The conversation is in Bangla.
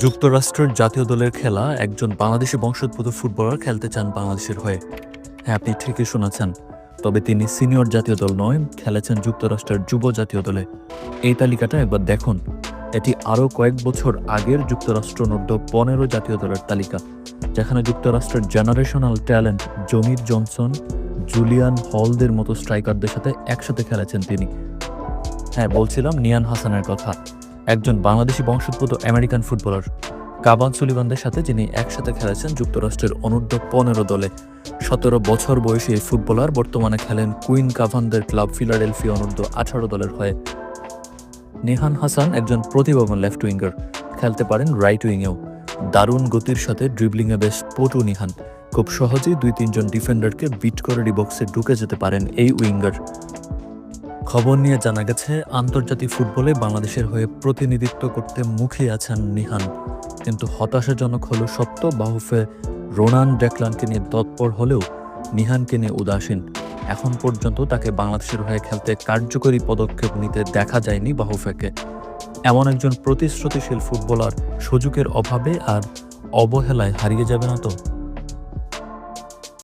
যুক্তরাষ্ট্রের জাতীয় দলের খেলা একজন বাংলাদেশি বংশোদ্ভূত ফুটবলার খেলতে চান বাংলাদেশের হয়ে। হ্যাঁ আপনি ঠিকই শুনেছেন। তবে তিনি সিনিয়র জাতীয় দল নয়, খেলেছেন যুক্তরাষ্ট্রের যুব জাতীয় দলে। এই তালিকাটা একবার দেখুন। এটি আরও কয়েক বছর আগের যুক্তরাষ্ট্র অনূর্ধ্ব পনেরো জাতীয় দলের তালিকা, যেখানে যুক্তরাষ্ট্রের জেনারেশনাল ট্যালেন্ট জমির জনসন, জুলিয়ান হলদের মতো স্ট্রাইকারদের সাথে একসাথে খেলেছেন তিনি। হ্যাঁ বলছিলাম নিয়ান হাসানের কথা। একজন বাংলাদেশি বংশোদ্ভূত আমেরিকান ফুটবলার। কাবান সুলিবানদের সাথে যিনি একসাথে খেলেছেন যুক্তরাষ্ট্রের অনূর্ধ্ব পনেরো দলে। সতেরো বছর বয়সী এই ফুটবলার বর্তমানে খেলেন কুইন কাভানদের ক্লাব ফিলাডেলফি অনূর্ধ্ব আঠারো দলের হয়ে। নেহান হাসান একজন প্রতিভাবান লেফট উইঙ্গার, খেলতে পারেন রাইট উইংয়েও। দারুণ গতির সাথে ড্রিবলিংয়ে বেশ পটু নিহান। খুব সহজেই দুই তিনজন ডিফেন্ডারকে বিট করে ডিবক্সে ঢুকে যেতে পারেন এই উইঙ্গার। খবর নিয়ে জানা গেছে, আন্তর্জাতিক ফুটবলে বাংলাদেশের হয়ে প্রতিনিধিত্ব করতে মুখে আছেন নিহান। কিন্তু হতাশাজনক হলো সত্য বাহুফে রোনান ডেকলানকে নিয়ে তৎপর হলেও নিহানকে নিয়ে উদাসীন। এখন পর্যন্ত তাকে বাংলাদেশের হয়ে খেলতে কার্যকরী পদক্ষেপ নিতে দেখা যায়নি বাহুফেকে। এমন একজন প্রতিশ্রুতিশীল ফুটবলার সুযোগের অভাবে আর অবহেলায় হারিয়ে যাবে না তো?